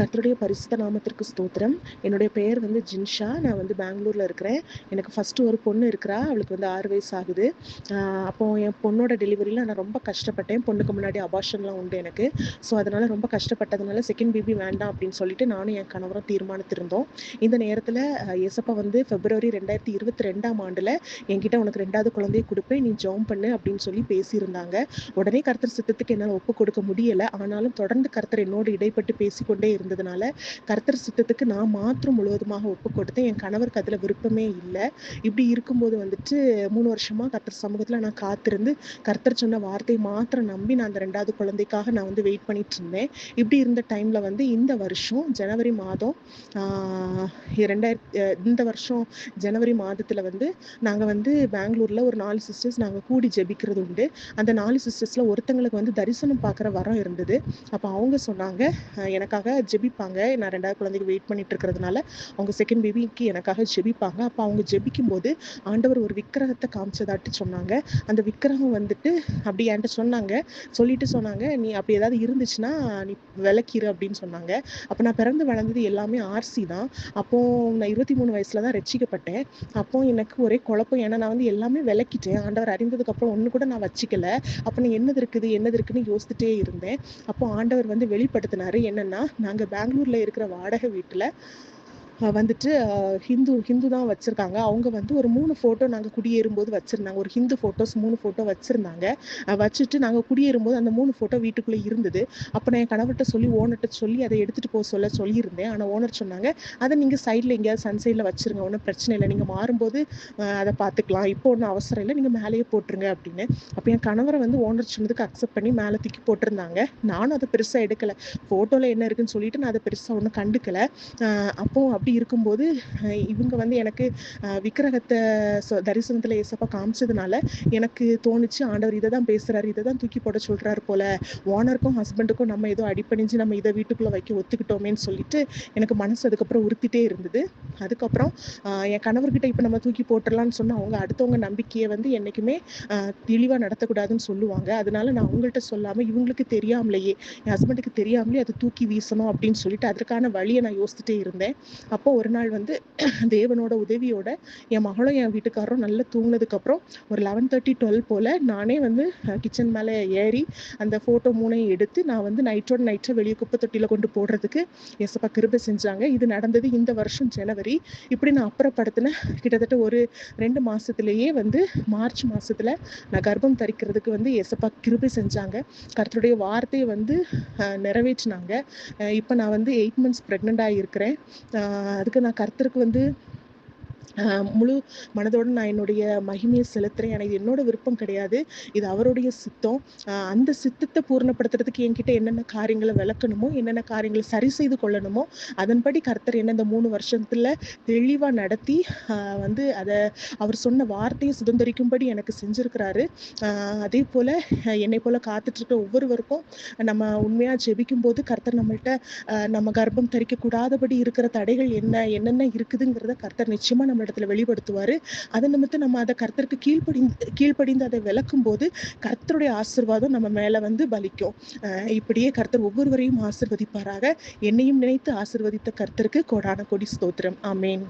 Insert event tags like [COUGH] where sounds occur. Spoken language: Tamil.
கத்தருடைய பரிசுத்த நாமத்திற்கு ஸ்தோத்திரம். என்னுடைய பெயர் வந்து ஜின்ஷா. நான் வந்து பெங்களூரில் இருக்கிறேன். எனக்கு ஃபஸ்ட்டு ஒரு பொண்ணு இருக்கிறா. அவளுக்கு வந்து ஆறு வயசு ஆகுது. அப்போது அப்போ என் பொண்ணோட டெலிவரியில் நான் ரொம்ப கஷ்டப்பட்டேன். பொண்ணுக்கு முன்னாடி அபாஷன்லாம் உண்டு எனக்கு. ஸோ அதனால் ரொம்ப கஷ்டப்பட்டதுனால செகண்ட் பேபி வேண்டாம் அப்படின்னு சொல்லிட்டு நானும் என் கணவரும் தீர்மானித்திருந்தோம். இந்த நேரத்தில் ஏசப்பா வந்து பிப்ரவரி ரெண்டாயிரத்தி இருபத்தி ரெண்டாம் ஆண்டில் என்கிட்ட உனக்கு ரெண்டாவது குழந்தையை கொடுப்பேன் நீ ஜாம் பண்ணு அப்படின்னு சொல்லி பேசியிருந்தாங்க. உடனே கருத்தர் சித்தத்துக்கு என்னால் ஒப்பு கொடுக்க முடியலை. ஆனாலும் தொடர்ந்து கருத்தர் என்னோடு இடைப்பட்டு பேசிக்கொண்டே இருந்ததுனால கர்த்தர் சித்தத்துக்கு நான் மாத்திரம் முழுவதுமாக ஒப்பு கொடுத்தேன். என் கணவருக்கு அதில் விருப்பமே இல்லை. இப்படி இருக்கும்போது வந்துட்டு மூணு வருஷமா கர்த்தர் சமூகத்தில் நான் காத்திருந்து கர்த்தர் சொன்ன வார்த்தையை மாத்திரம் நம்பி நான் அந்த ரெண்டாவது குழந்தைக்காக நான் வந்து வெயிட் பண்ணிட்டு இருந்தேன். இப்படி இருந்த டைம்ல வந்து இந்த வருஷம் ஜனவரி மாதம் ரெண்டாயிரத்தி இந்த வருஷம் ஜனவரி மாதத்துல வந்து நாங்க வந்து பெங்களூர்ல ஒரு நாலு சிஸ்டர்ஸ் நாங்க கூடி ஜெபிக்கிறது உண்டு. அந்த நாலு சிஸ்டர்ஸ்ல ஒருத்தங்களுக்கு வந்து தரிசனம் பார்க்குற வரம் இருந்தது. அப்போ அவங்க சொன்னாங்க எனக்காக எனக்காக ஜெபிப்பாங்க. நான் ரெண்டாவது குழந்தைக்கு வெயிட் பண்ணிட்டு இருக்கிறதுனால அவங்க செகண்ட் பேபிக்கு எனக்காக ஜெபிப்பாங்க. அப்போ அவங்க ஜெபிக்கும் போது ஆண்டவர் ஒரு விக்கிரகத்தை காமிச்சதாட்டு சொன்னாங்க. அந்த விக்கிரகம் வந்துட்டு அப்படி என்கிட்ட சொன்னாங்க. சொல்லிட்டு சொன்னாங்க நீ அப்படி ஏதாவது இருந்துச்சுன்னா நீ விளக்கிரு அப்படின்னு சொன்னாங்க. அப்போ நான் பிறந்து வளர்ந்தது எல்லாமே ஆர்சி தான். அப்போ நான் இருபத்தி மூணு வயசுல தான் ரசிக்கப்பட்டேன் அப்போ எனக்கு ஒரே குழப்பம். ஏன்னா நான் வந்து எல்லாமே விளக்கிட்டேன். ஆண்டவர் அறிந்ததுக்கு அப்புறம் ஒன்று கூட நான் வச்சுக்கல. அப்போ நான் என்னது இருக்குது என்னது இருக்குன்னு யோசிச்சுட்டே இருந்தேன். அப்போ ஆண்டவர் வந்து வெளிப்படுத்தினாரு. என்னன்னா நாங்க பெங்களூர்ல இருக்கிற வாடகை வீட்டில் வந்துட்டு ஹிந்து ஹிந்து தான் வச்சுருக்காங்க. அவங்க வந்து ஒரு மூணு ஃபோட்டோ நாங்கள் குடியேறும்போது வச்சுருந்தாங்க. ஒரு ஹிந்து ஃபோட்டோஸ் மூணு ஃபோட்டோ வச்சுருந்தாங்க. வச்சுட்டு நாங்கள் குடியேறும்போது அந்த மூணு ஃபோட்டோ வீட்டுக்குள்ளே இருந்தது. அப்போ நான் என் கணவர்கிட்ட சொல்லி ஓனர்கிட்ட சொல்லி அதை எடுத்துகிட்டு போக சொல்ல சொல்லியிருந்தேன். ஆனால் ஓனர் சொன்னாங்க அதை நீங்கள் சைடில் எங்கேயாவது சன் சைடில் வச்சுருங்க. ஒன்றும் பிரச்சனை இல்லை. நீங்கள் மாறும்போது அதை பார்த்துக்கலாம். இப்போ ஒன்றும் அவசரம் இல்லை. நீங்கள் மேலேயே போட்டுருங்க அப்படின்னு. அப்போ என் கணவரை வந்து ஓனர் சொன்னதுக்கு அக்செப்ட் பண்ணி மேலே தூக்கி போட்டிருந்தாங்க. நானும் அதை பெருசாக எடுக்கலை. ஃபோட்டோவில் என்ன இருக்குன்னு சொல்லிட்டு நான் அதை பெருசாக ஒன்றும் கண்டுக்கலை. அப்போ அப்படி இருக்கும்போது இவங்க வந்து எனக்கு விக்கிரகத்தை தரிசனத்தில் தரிசனத்துல ஏசப்பா காமிச்சதுனால எனக்கு தோணுச்சு ஆண்டவர் இதை தான் பேசுகிறாரு இதை தான் தூக்கி போட சொல்கிறாரு போல. ஓனருக்கும் ஹஸ்பண்டுக்கும் நம்ம ஏதோ அடிப்பணிஞ்சு நம்ம இதை வீட்டுக்குள்ளே வைக்க ஒத்துக்கிட்டோமேன்னு சொல்லிட்டு எனக்கு மனசு அதுக்கப்புறம் உறுத்திட்டே இருந்தது. அதுக்கப்புறம் என் கணவர்கிட்ட இப்போ நம்ம தூக்கி போட்டுடலாம்னு சொன்னால் அவங்க அடுத்தவங்க நம்பிக்கையை வந்து என்னைக்குமே தெளிவாக நடத்தக்கூடாதுன்னு சொல்லுவாங்க. அதனால நான் அவங்கள்ட்ட சொல்லாமல் இவங்களுக்கு தெரியாமலேயே என் ஹஸ்பண்டுக்கு தெரியாமலே அதை தூக்கி வீசணும் அப்படின்னு சொல்லிட்டு அதற்கான வழியை நான் யோசிச்சுட்டே இருந்தேன். அப்போ ஒரு நாள் வந்து [CLEARS THROAT] தேவனோட உதவியோட என் மகளும் என் வீட்டுக்காரரும் நல்லா தூங்கினதுக்கு அப்புறம் ஒரு லெவன் தேர்ட்டி டுவெல் போல நானே வந்து கிச்சன் மேலே ஏறி அந்த ஃபோட்டோ மூணையும் எடுத்து நான் வந்து நைட்டோட நைட்டாக வெளியே குப்பை தொட்டியில கொண்டு போடுறதுக்கு எசப்பா கிருபை செஞ்சாங்க. இது நடந்தது இந்த வருஷம் ஜனவரி. இப்படி நான் அப்புறப்படுத்தின கிட்டத்தட்ட ஒரு ரெண்டு மாசத்திலேயே வந்து மார்ச் மாசத்துல நான் கர்ப்பம் தரிக்கிறதுக்கு வந்து எசப்பா கிருபை செஞ்சாங்க. கருத்துடைய வார்த்தையை வந்து நிறைவேற்றினாங்க. இப்போ நான் வந்து எயிட் மந்த்ஸ் ப்ரெக்னென்ட் ஆகியிருக்கிறேன் அதுக்கு நான் கர்த்தருக்கு வந்து முழு மனதோடு நான் என்னுடைய மகிமையை செலுத்துறேன். எனக்கு என்னோட விருப்பம் கிடையாது. இது அவருடைய சித்தம். அந்த சித்தத்தை பூர்ணப்படுத்துறதுக்கு என்கிட்ட என்னென்ன காரியங்களை விளக்கணுமோ என்னென்ன காரியங்களை சரி செய்து கொள்ளணுமோ அதன்படி கர்த்தர் என்ன இந்த மூணு வருஷத்துல தெளிவாக நடத்தி வந்து அதை அவர் சொன்ன வார்த்தையை சுதந்திரிக்கும்படி எனக்கு செஞ்சிருக்கிறாரு. அதே போல என்னை போல காத்துட்டு இருக்க ஒவ்வொருவருக்கும் நம்ம உண்மையா ஜெபிக்கும் போது கர்த்தர் நம்மள்ட்ட நம்ம கர்ப்பம் தரிக்க கூடாதபடி இருக்கிற தடைகள் என்ன என்னென்ன இருக்குதுங்கிறத கர்த்தர் நிச்சயமா நம்ம இடத்துல வெளிப்படுத்துவாரு. அது நிமித்தம் நம்ம அதை கர்த்தருக்கு கீழ்ப்படிந்து கீழ்ப்படிந்து அதை விளக்கும் போது கர்த்தருடைய ஆசீர்வாதம் நம்ம மேல வந்து பலிக்கும். ஆஹ் இப்படியே கர்த்தர் ஒவ்வொருவரையும் ஆசிர்வதிப்பாராக. என்னையும் நினைத்து ஆசிர்வதித்த கர்த்தருக்கு கோடான கொடி ஸ்தோத்திரம். ஆமேன்.